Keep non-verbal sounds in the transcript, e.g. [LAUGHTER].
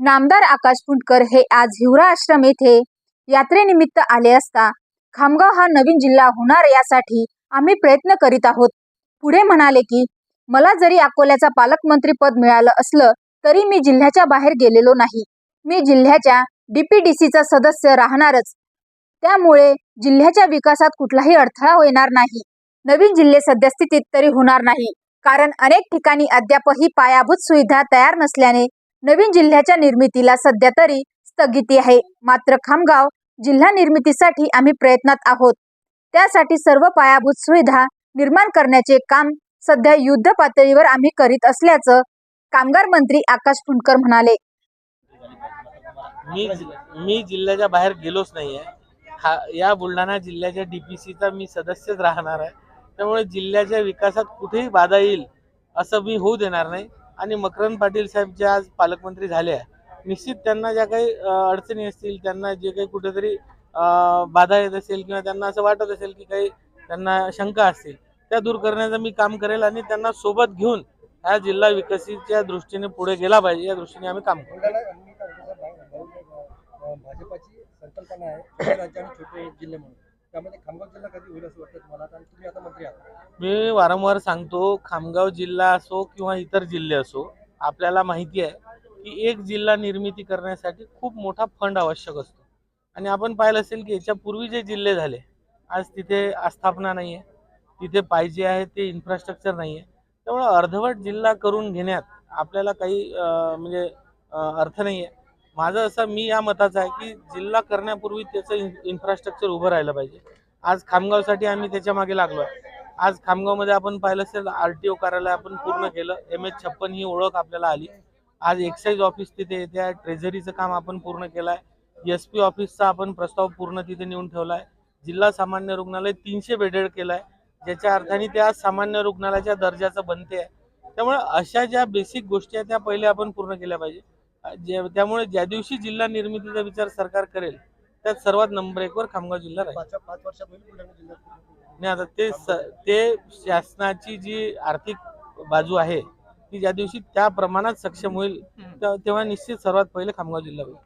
नामदार आकाश फुंडकर हे आज हिवरा आश्रम येथे यात्रेनिमित्त आले असता खामगाव हा नवीन जिल्हा होणार यासाठी आम्ही प्रयत्न करीत आहोत. पुढे म्हणाले की मला जरी अकोल्याचा पालकमंत्री पद मिळालं असलं तरी मी जिल्ह्याच्या बाहेर गेलेलो नाही. मी जिल्ह्याच्या डीपीडीसीचा सदस्य राहणारच. त्यामुळे जिल्ह्याच्या विकासात कुठलाही अडथळा येणार नाही. नवीन जिल्हे सद्यस्थितीत तरी होणार नाही. कारण अनेक ठिकाणी अद्यापही पायाभूत सुविधा तयार नसल्याने नवीन जिल्ह्याच्या निर्मितीला सध्या तरी स्थगिती आहे. मात्र खामगाव जिल्हा निर्मितीसाठी आम्ही प्रयत्नात आहोत. त्यासाठी सर्व पायाभूत सुविधा निर्माण करण्याचे काम सध्या युद्ध पातळीवर आम्ही करीत असल्याचं कामगार मंत्री आकाश फुंडकर म्हणाले. मी मी जिल्ह्याच्या बाहेर गेलोच नाही आहे हा या बुलढाणा जिल्ह्याच्या डीपीसीचा मी सदस्यच राहणार आहे. त्यामुळे जिल्ह्याच्या विकासात कुठेही बाधा येईल असं मी होऊ देणार नाही. आणि मकरंद पाटील साहेब जे आज पालकमंत्री झाले आहे निश्चित त्यांना ज्या काही अडचणी असतील त्यांना जे काही कुठेतरी बाधा येत असेल किंवा त्यांना असं वाटत असेल की काही त्यांना शंका असतील त्या दूर करण्याचं मी काम करेल आणि त्यांना सोबत घेऊन हा जिल्हा विकसितच्या दृष्टीने पुढे गेला पाहिजे या दृष्टीने आम्ही काम करू. भाजपाची संकल्पना आहे [COUGHS] छोटे जिल्हे म्हणून. त्यामध्ये खामगाव जिल्हा कधी होईल असं वाटतं तुम्हाला? कारण तुम्ही आता मंत्री आहात. मी वारंवार सांगतो खामगाव जिल्हा असो किंवा इतर जिल्हे असो आपल्याला माहिती आहे की एक जिल्हा निर्मिती करण्यासाठी खूप मोठा फंड आवश्यक असतो. आणि आपण पाहिलं असेल की याच्या पूर्वी जे जिल्हे झाले आज तिथे आस्थापना नाही आहे तिथे पाहिजे आहे ते इन्फ्रास्ट्रक्चर नाही आहे त्यामुळे अर्धवट जिल्हा करून घेण्यात आपल्याला काही म्हणजे अर्थ नाही आहे माझं असं मी या मताचं आहे की जिल्हा करण्यापूर्वी त्याचं इन्फ्रास्ट्रक्चर उभं राहिलं पाहिजे. आज खामगावसाठी आम्ही त्याच्यामागे लागलो आहे. आज खामगावमध्ये आपण पाहिलं असेल आर टी ओ कार्यालय आपण पूर्ण केलं. एम एच छप्पन ही ओळख आपल्याला आली. आज एक्साईज ऑफिस तिथे येते आहे. ट्रेझरीचं काम आपण पूर्ण केलं आहे. एस पी ऑफिसचा आपण प्रस्ताव पूर्ण तिथे नेऊन ठेवला आहे. जिल्हा सामान्य रुग्णालय तीनशे बेडेड केलं आहे. ज्याच्या अर्थाने ते आज सामान्य रुग्णालयाच्या दर्जाचं बनते आहे. त्यामुळे अशा ज्या बेसिक गोष्टी आहेत त्या पहिले आपण पूर्ण केल्या पाहिजे. त्यामुळे ज्या दिवशी जिल्हा निर्मितीचा विचार सरकार करेल त्यात सर्वात नंबर एकवर खामगाव जिल्हा राहील. नाही आता ते ते शासनाची जी आर्थिक बाजू आहे ती ज्या दिवशी त्या प्रमाणात सक्षम होईल तेव्हा निश्चित सर्वात पहिले खामगाव जिल्हा होईल.